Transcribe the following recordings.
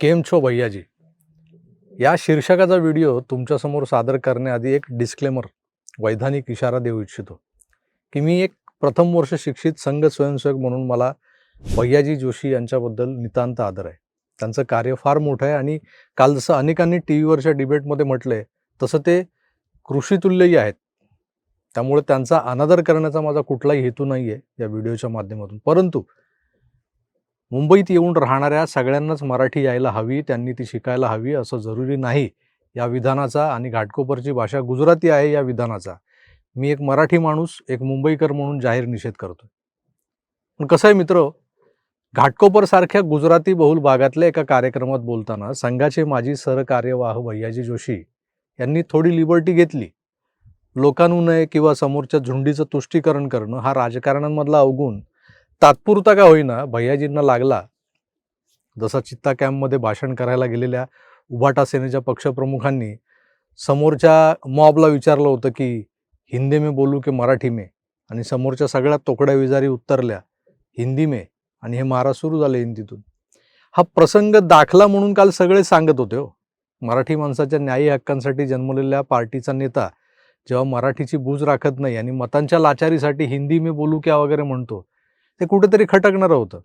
केम छो भैयाजी? या शीर्षकाचा व्हिडिओ तुमच्यासमोर सादर करण्याआधी एक डिस्क्लेमर वैधानिक इशारा देऊ इच्छितो. की मी एक प्रथम वर्ष शिक्षित संघ स्वयंसेवक म्हणून मला भैयाजी जोशी यांच्याबद्दल नितांत आदर आहे. त्यांचं कार्य फार मोठं आहे आणि काल जसं अनेकांनी टी व्हीवरच्या डिबेटमध्ये म्हटलं आहे तसं ते कृषीतुल्यही आहेत. त्यामुळे त्यांचा अनादर करण्याचा माझा कुठलाही हेतू नाही आहे या व्हिडिओच्या माध्यमातून. परंतु मुंबईत येऊन राहणाऱ्या सगळ्यांनाच मराठी यायला हवी त्यांनी ती शिकायला हवी असं जरुरी नाही या विधानाचा आणि घाटकोपरची भाषा गुजराती आहे या विधानाचा. मी एक मराठी माणूस एक मुंबईकर म्हणून जाहीर निषेध करतो पण कसं आहे मित्र घाटकोपरसारख्या गुजराती बहुल भागातल्या एका कार्यक्रमात बोलताना संघाचे माजी सहकार्यवाह भैयाजी जोशी यांनी थोडी लिबर्टी घेतली. लोकानुनय किंवा समोरच्या झुंडीचं तुष्टीकरण करणं हा राजकारणांमधला अवगुण तात्पुरता का होईना भैयाजींना लागला. जसा चित्ता कॅम्पमध्ये भाषण करायला गेलेल्या उभाटा सेनेच्या पक्षप्रमुखांनी समोरच्या मॉबला विचारलं होतं की हिंदी में बोलू की मराठी मे? आणि समोरच्या सगळ्या तोकड्या विजारी उत्तरल्या हिंदी मे. आणि हे मारा सुरू झाले हिंदीतून. हा प्रसंग दाखला म्हणून काल सगळे सांगत होते हो. मराठी माणसाच्या न्यायी हक्कांसाठी जन्मलेल्या पार्टीचा नेता जेव्हा मराठीची बूज राखत नाही आणि मतांच्या लाचारीसाठी हिंदी में बोलू क्या वगैरे म्हणतो ते कुठेतरी खटकणारं होतं.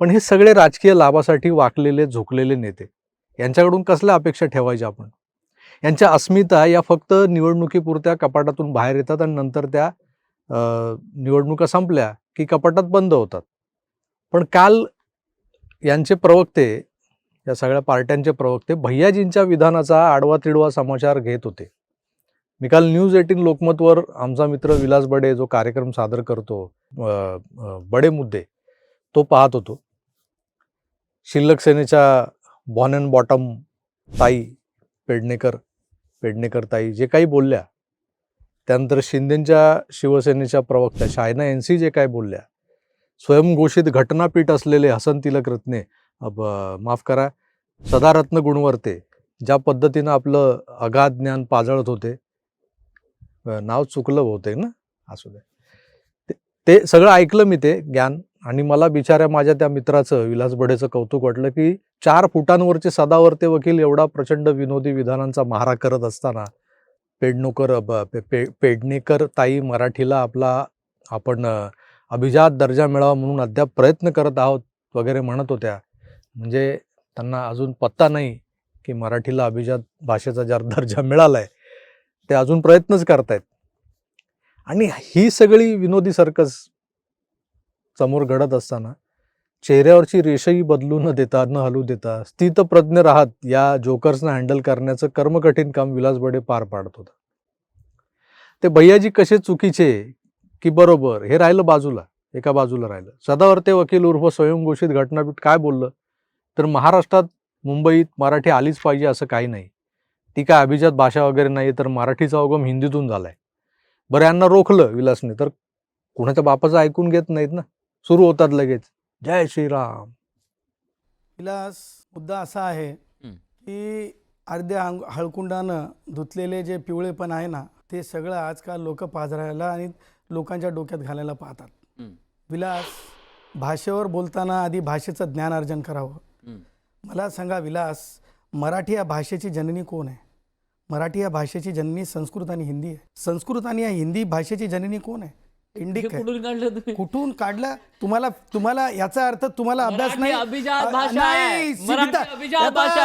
पण हे सगळे राजकीय लाभासाठी वाकलेले झोकलेले नेते यांच्याकडून कसल्या अपेक्षा ठेवायच्या आपण? यांच्या अस्मिता या फक्त निवडणुकीपुरत्या कपाटातून बाहेर येतात आणि नंतर त्या निवडणुका संपल्या की कपाटात बंद होतात. पण काल यांचे प्रवक्ते या सगळ्या पार्ट्यांचे प्रवक्ते भैयाजींच्या विधानाचा आडवा तिडवा समाचार घेत होते. मी काल न्यूज एटीन लोकमतवर आमचा मित्र विलास बडे जो कार्यक्रम सादर करतो बडे मुद्दे तो पाहत होतो. शिल्लक सेनेच्या बॉन अँड बॉटम ताई पेडणेकर पेडणेकर ताई जे काही बोलल्या त्यानंतर शिंदेच्या शिवसेनेच्या प्रवक्त्या शायना एन सी जे काय बोलल्या स्वयंघोषित घटनापीठ असलेले हसन तिलक रत्ने अब, माफ करा सदारत्न गुणवर्ते ज्या पद्धतीनं आपलं अगाध ज्ञान पाजळत होते नाव चुकलं बहुतेक ना? असू दे. ते- सगळं ऐकलं मी ते ज्ञान आणि मला बिचाऱ्या माझ्या त्या मित्राचं विलास बडेचं कौतुक वाटलं की चार फुटांवरचे सदावर्ते वकील एवढा प्रचंड विनोदी विधानांचा मारा करत असताना पेडणूकर पे- पे- पेडणेकर ताई मराठीला आपला आपण अभिजात दर्जा मिळावा म्हणून अद्याप प्रयत्न करत आहोत वगैरे म्हणत होत्या. म्हणजे त्यांना अजून पत्ता नाही की मराठीला अभिजात भाषेचा जर दर्जा मिळालाय ते अजून प्रयत्नच करतायत. आणि ही सगळी विनोदी सर्कस समोर घडत असताना चेहऱ्यावरची रेषही बदलू न देता न हलू देता स्थितप्रज्ञ राहत या जोकर्सना हँडल करण्याचं कर्मकठीण काम विलास बडे पार पाडत होता. ते भैयाजी कसे चुकीचे की बरोबर हे राहिलं बाजूला एका बाजूला राहिलं. सदावर्ते वकील उर्फ स्वयंघोषित घटनापीठ काय बोललं? तर महाराष्ट्रात मुंबईत मराठी आलीच पाहिजे असं काही नाही. ती काय अभिजात भाषा वगैरे नाही तर मराठीचा उगम हिंदीतून झालाय बरं यांना रोखलं विलासने तर कुणाच्या बापाचं ऐकून घेत नाहीत ना सुरू होतात लगेच जय श्रीराम विलास मुद्दा असा आहे. की अर्ध्या हळकुंडानं धुतलेले जे पिवळेपण आहे ना ते सगळं आजकाल लोक पाजरायला आणि लोकांच्या डोक्यात घालायला पाहतात. विलास भाषेवर बोलताना आधी भाषेचं ज्ञान अर्जन करावं. मला सांगा विलास मराठी या भाषेची जननी कोण आहे? मराठी या भाषेची जननी संस्कृत आणि हिंदी आहे. संस्कृत आणि या हिंदी भाषेची जननी कोण आहे? इंडिक कुठून काढलं तुम्ही? कुठून काढला? तुम्हाला तुम्हाला याचा अर्थ तुम्हाला अभ्यास नाही.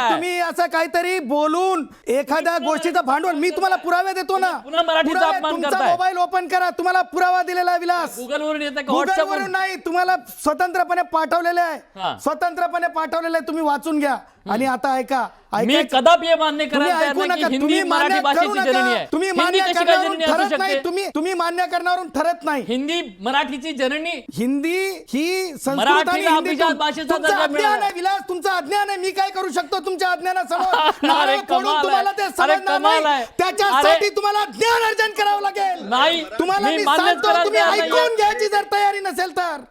तुम्ही असं काहीतरी बोलून एखाद्या गोष्टीचं भांडवल मी तुम्हाला पुरावे देतो ना. तुमचा. मोबाईल ओपन करा. तुम्हाला पुरावा दिलेला आहे विलास. गुगल वरून येतं का? गुगल व्हॉट्सअप वरून? नाही. तुम्हाला स्वतंत्रपणे पाठवलेले. आहे. स्वतंत्रपणे पाठवलेले आहे तुम्ही वाचून घ्या. आणि आता ऐका मी कदापि मान्य तुम्ही करायला तयार ऐकू नाही नका की हिंदी तुम्ही मराठी मान्य करू नका. तुम्ही करण्यावरून ठरत नाही. तुम्ही तुम्ही मान्य करण्यावरून ठरत नाही. हिंदी मराठीची जननी? हिंदी ही संस्कृत आणि तुमचं अज्ञान. आहे विलास तुमचं अज्ञान आहे. मी काय करू शकतो तुमच्या अज्ञानासमोर? नारळ फोडून. तुम्हाला ते समजणार नाही. त्याच्यासाठी तुम्हाला ज्ञान अर्जन करावं लागेल. नाही तुम्हाला मी सांगतो तुम्ही. ऐकून घ्यायची जर तयारी नसेल तर.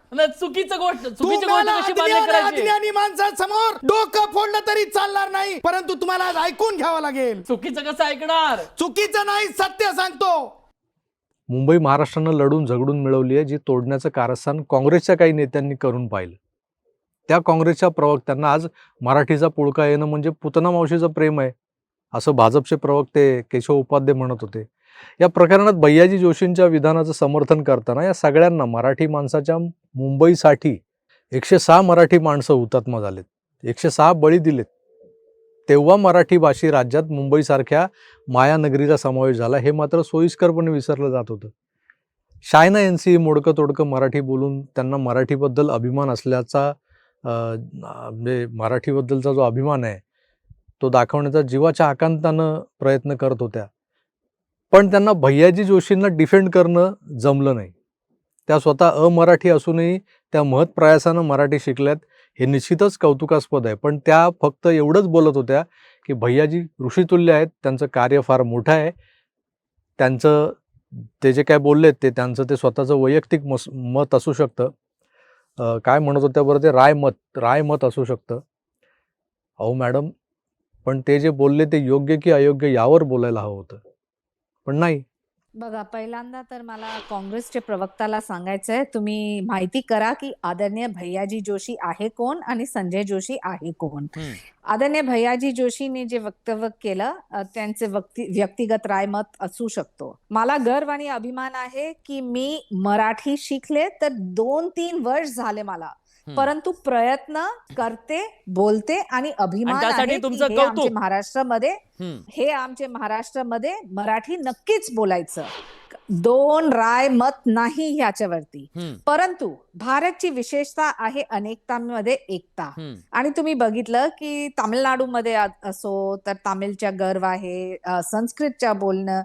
चुकीचं गोष्ट चुकीची गोष्ट अज्ञानी माणसासमोर डोकं फोडलं तरी चालणार नाही परंतु तुम्हाला आज ऐकून घ्यावं लागेल. चुकीचं कसं ऐकणार? चुकीचं नाही सत्य सांगतो. मुंबई महाराष्ट्रानं लढून झगडून मिळवली आहे जी तोडण्याचं कारस्थान काँग्रेसच्या काही नेत्यांनी करून पाहिलं. त्या काँग्रेसच्या प्रवक्त्यांना आज मराठीचा पुळका येणं म्हणजे पुतना मावशीचं प्रेम आहे असं भाजपचे प्रवक्ते केशव उपाध्ये म्हणत होते. या प्रकरणात भैयाजी जोशींच्या विधानाचं समर्थन करताना या सगळ्यांना मराठी माणसाच्या मुंबईसाठी एकशे सहा मराठी माणसं हुतात्मा झालेत. एकशे सहा बळी दिलेत. तेव्हा मराठी भाषी राज्यात मुंबईसारख्या मायानगरीचा समावेश झाला. हे मात्र सोयीस्करपणे विसरलं जात होतं. शायना एन सी मोडकं तोडकं मराठी बोलून त्यांना मराठीबद्दल अभिमान असल्याचा म्हणजे मराठीबद्दलचा जो अभिमान आहे तो दाखवण्याचा जीवाच्या आकांतानं प्रयत्न करत होत्या. पण त्यांना भैयाजी जोशींना डिफेंड करणं जमलं नाही. त्या स्वतः अमराठी असूनही त्या महत् प्रयासानं मराठी शिकल्यात. हे निश्चितच कौतुकास्पद आहे. पण त्या फक्त एवढंच बोलत होत्या की भैयाजी ऋषितुल्य आहेत त्यांचं कार्य फार मोठं आहे. त्यांचं ते जे काय बोललेत ते त्यांचं ते स्वतःचं वैयक्तिक मस मत असू शकतं. काय म्हणत होत्या बरं ते? राय मत राय मत असू शकतं. अहो मॅडम पण ते जे बोलले ते योग्य की अयोग्य यावर बोलायला हवं होतं. पण नाही. बघा पहिल्यांदा तर मला काँग्रेसचे प्रवक्ताला सांगायचं आहे तुम्ही माहिती करा की आदरणीय भैयाजी जोशी आहे कोण आणि संजय जोशी आहे कोण. आदरणीय भैयाजी जोशीने जे वक्तव्य केलं त्यांचे व्यक्ती व्यक्तिगत रायमत असू शकतो मला गर्व आणि अभिमान आहे की मी मराठी शिकले तर दोन तीन वर्ष झाले मला. परंतु प्रयत्न करते बोलते आणि अभिमान तुमचं कौतुक. महाराष्ट्रामध्ये. हे आमचे महाराष्ट्रामध्ये मराठी नक्कीच बोलायचं दोन राय मत नाही ह्याच्यावरती. परंतु भारतची विशेषता आहे अनेकतामध्ये एकता. आणि तुम्ही बघितलं की तामिळनाडूमध्ये असो तर तामिळच्या गर्व आहे संस्कृतच्या बोलणं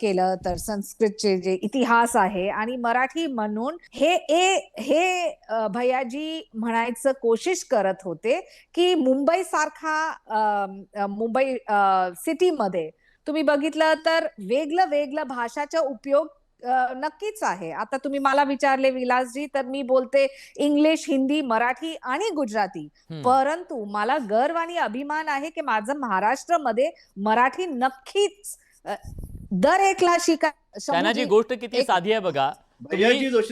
केलं तर संस्कृतचे जे इतिहास आहे आणि मराठी म्हणून हे ए हे भैयाजी म्हणायचं कोशिश करत होते की मुंबई सारखा मुंबई सिटीमध्ये तुम्ही बघितलं तर वेगळं वेगळं भाषाचा उपयोग नक्कीच आहे आता तुम्ही मला विचारले विलासजी तर मी बोलते इंग्लिश हिंदी मराठी आणि गुजराती. परंतु मला गर्व आणि अभिमान आहे की माझं महाराष्ट्रामध्ये मराठी नक्कीच दर एकला शिका गोष्ट किती साधी आहे बघा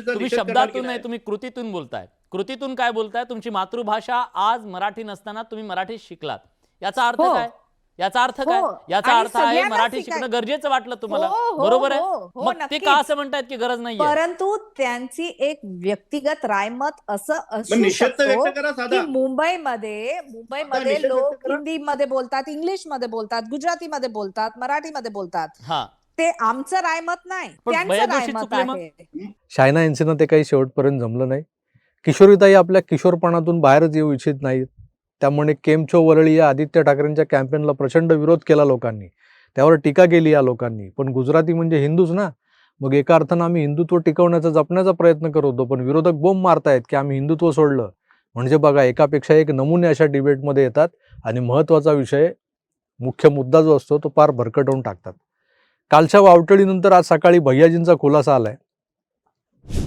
तुम्ही शब्दातून नाही नाही? तुम्ही कृतीतून बोलताय कृतीतून काय बोलताय तुमची मातृभाषा आज मराठी नसताना तुम्ही मराठी शिकलात याचा अर्थ हो. काय याचा अर्थ काय? हो. याचा अर्थ आहे मराठी शिकणं गरजेचं वाटलं तुम्हाला. हो, हो, बरोबर आहे? मग ते. का असं म्हणतायत की गरज नाहीये? परंतु त्यांची एक व्यक्तिगत रायमत असं असू शकतो की मुंबईमध्ये मुंबईमध्ये लोक. हिंदीमध्ये बोलतात इंग्लिशमध्ये बोलतात गुजरातीमध्ये बोलतात मराठीमध्ये बोलतात. हा. ते आमचं रायमत नाही शायना यांचेनं ते काही शेवटपर्यंत जमलं नाही. किशोरीताई आपल्या किशोरपणातून बाहेरच येऊ इच्छित नाहीत. त्यामुळे केमचो वरळी या आदित्य ठाकरेंच्या कॅम्पेनला प्रचंड विरोध केला लोकांनी. त्यावर टीका केली या लोकांनी. पण गुजराती म्हणजे हिंदूच ना? मग एका अर्थानं आम्ही हिंदुत्व टिकवण्याचा जपण्याचा प्रयत्न करत होतो पण विरोधक बोंब मारतायत की आम्ही हिंदुत्व सोडलं. म्हणजे बघा एकापेक्षा एक नमुने अशा डिबेटमध्ये येतात आणि महत्त्वाचा विषय मुख्य मुद्दा जो असतो तो पार भरकटवून टाकतात. कालच्या वावटळीनंतर आज सकाळी भैयाजींचा खुलासा आलाय.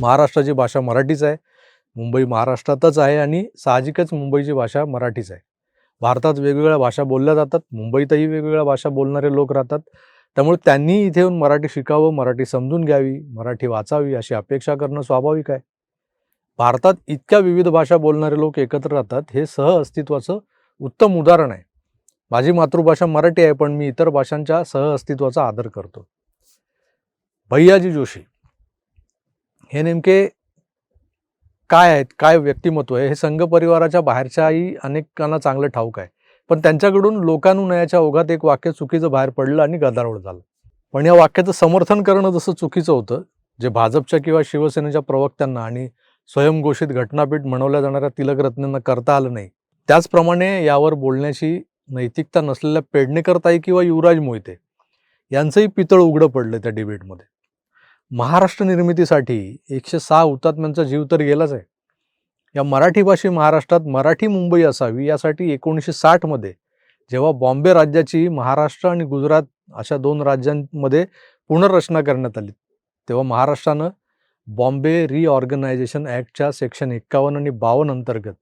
महाराष्ट्राची भाषा मराठीच आहे. मुंबई महाराष्ट्रातच आहे आणि साहजिकच मुंबईची भाषा मराठीच आहे. भारतात वेगवेगळ्या भाषा बोलल्या जातात मुंबईतही वेगवेगळ्या भाषा बोलणारे लोक राहतात. त्यामुळे त्यांनी इथे येऊन मराठी शिकावं मराठी समजून घ्यावी मराठी वाचावी अशी अपेक्षा करणं स्वाभाविक आहे. भारतात इतक्या विविध भाषा बोलणारे लोक एकत्र राहतात हे सह अस्तित्वाचं उत्तम उदाहरण आहे. माझी मातृभाषा मराठी आहे पण मी इतर भाषांच्या सह अस्तित्वाचा आदर करतो. भैयाजी जोशी हे नेमके काय आहेत काय व्यक्तिमत्व आहे हे संघ परिवाराच्या बाहेरच्याही अनेकांना चांगलं ठाऊक आहे. पण त्यांच्याकडून लोकानुनयाच्या ओघात एक वाक्य चुकीचं बाहेर पडलं आणि गदारोळ झालं. पण या वाक्याचं समर्थन करणं जसं चुकीचं होतं जे भाजपच्या किंवा शिवसेनेच्या प्रवक्त्यांना आणि स्वयंघोषित घटनापीठ म्हणवल्या जाणाऱ्या तिलकरत्नांना करता आलं नाही. त्याचप्रमाणे यावर बोलण्याची नैतिकता नसलेल्या पेडणेकरताई किंवा युवराज मोहिते यांचंही पितळ उघडं पडलं त्या डिबेटमध्ये महाराष्ट्र निर्मितीसाठी एकशे सहा हुतात्म्यांचा जीव तर गेलाच आहे. या मराठी भाषी महाराष्ट्रात मराठी मुंबई असावी यासाठी एकोणीसशे साठमध्ये जेव्हा बॉम्बे राज्याची महाराष्ट्र आणि गुजरात अशा दोन राज्यांमध्ये पुनर्रचना करण्यात आली तेव्हा महाराष्ट्रानं बॉम्बे रिऑर्गनायझेशन ॲक्टच्या सेक्शन एक्कावन्न आणि बावन्न अंतर्गत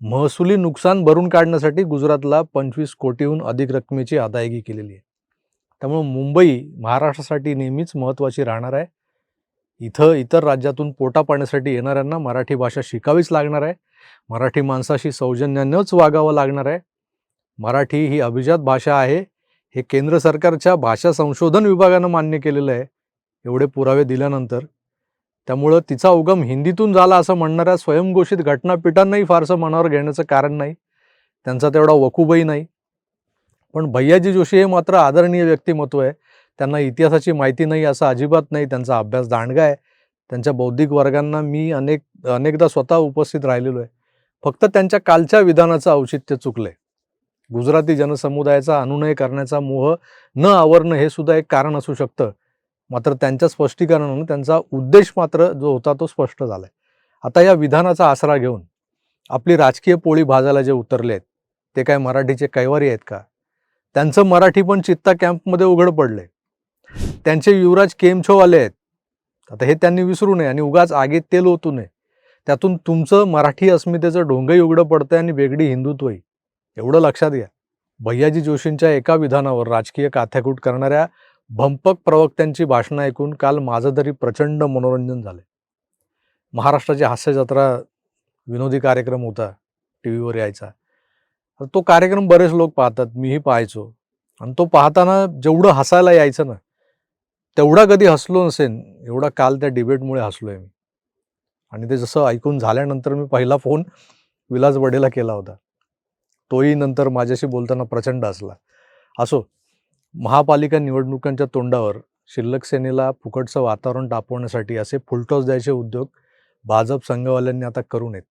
महसुली नुकसान भरून काढण्यासाठी गुजरातला पंचवीस कोटीहून अधिक रकमेची अदायगी केलेली आहे. त्यामुळं मुंबई महाराष्ट्रासाठी नेहमीच महत्त्वाची राहणार आहे. इथं इतर राज्यातून पोटा पाण्यासाठी येणाऱ्यांना मराठी भाषा शिकावीच लागणार आहे. मराठी माणसाशी सौजन्यानंच वागावं लागणार आहे. मराठी ही अभिजात भाषा आहे. हे केंद्र सरकारच्या भाषा संशोधन विभागानं मान्य केलेलं आहे. एवढे पुरावे दिल्यानंतर. त्यामुळं तिचा उगम हिंदीतून झाला असं म्हणणाऱ्या स्वयंघोषित घटनापीठांनाही फारसं मनावर घेण्याचं कारण नाही. त्यांचा तेवढा वकूबही नाही. पण भैयाजी जोशी हे मात्र आदरणीय व्यक्तिमत्व आहे. त्यांना इतिहासाची माहिती नाही असं अजिबात नाही. त्यांचा अभ्यास दांडगा आहे. त्यांच्या बौद्धिक वर्गांना मी अनेक अनेकदा स्वतः उपस्थित राहिलेलो आहे. फक्त त्यांच्या कालच्या विधानाचं औचित्य चुकलंय. गुजराती जनसमुदायाचा अनुनय करण्याचा मोह न आवरणं हे सुद्धा एक कारण असू शकतं. मात्र त्यांच्या स्पष्टीकरणानं त्यांचा उद्देश मात्र जो होता तो स्पष्ट झालाय. आता या विधानाचा आसरा घेऊन आपली राजकीय पोळी भाजायला जे उतरले आहेत ते काय मराठीचे कैवारी आहेत का? त्यांचं मराठी पण चित्ता कॅम्पमध्ये उघड पडले त्यांचे युवराज केमछोवाले आहेत. आता हे त्यांनी विसरू नये आणि उगाच आगीत तेल ओतू नये. त्यातून तुमचं मराठी अस्मितेचं ढोंगही उघडं पडतंय आणि वेगळी हिंदुत्वही. एवढं लक्षात घ्या. भैयाजी जोशींच्या एका विधानावर राजकीय काथ्याकूट करणाऱ्या भंपक प्रवक्त्यांची भाषणं ऐकून काल माझं तरी प्रचंड मनोरंजन झालं महाराष्ट्राची हास्यजत्रा विनोदी कार्यक्रम होता टी व्हीवर यायचा. तो कार्यक्रम बरेच लोक पाहतात मीही पाहायचो. आणि तो पाहताना जेवढं हसायला यायचं ना तेवढा कधी हसलो नसेन एवढा काल त्या डिबेटमुळे हसलो आहे मी. आणि ते जसं ऐकून झाल्यानंतर मी पहिला फोन विलास वडेला केला होता. तोही नंतर माझ्याशी बोलताना प्रचंड असला असो महापालिका निवडणुकांच्या तोंडावर शिल्लक सेनेला फुकटचं वातावरण तापवण्यासाठी असे फुलटॉस द्यायचे उद्योग भाजप संघवाल्यांनी आता करू नयेत.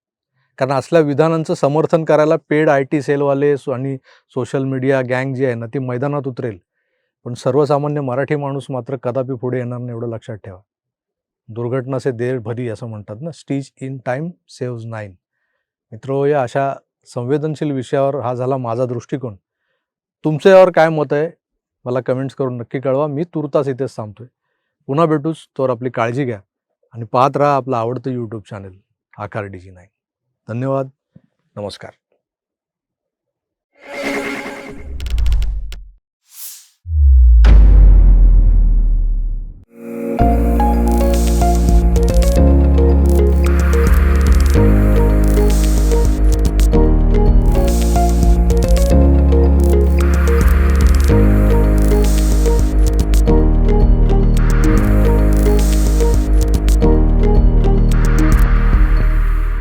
कारण असल्या विधानांचं समर्थन करायला पेड आय टी सेलवाले सो- आणि सोशल मीडिया गँग जी आहे ना ती मैदानात उतरेल. पण सर्वसामान्य मराठी माणूस मात्र कदापि पुढे येणार नाही एवढं लक्षात ठेवा. दुर्घटना से देर भरी असं म्हणतात ना stitch in time saves nine मित्र या अशा संवेदनशील विषयावर हा झाला माझा दृष्टिकोन. तुमचं यावर काय मत आहे? मला कमेंट्स करून नक्की कळवा. मी तुर्तास इथेच थांबतोय. पुन्हा भेटूच तोवर आपली काळजी घ्या. आणि पाहत राहा आपलं आवडतं यूट्यूब चॅनल आकार डीजी नाही नाईन. धन्यवाद. नमस्कार.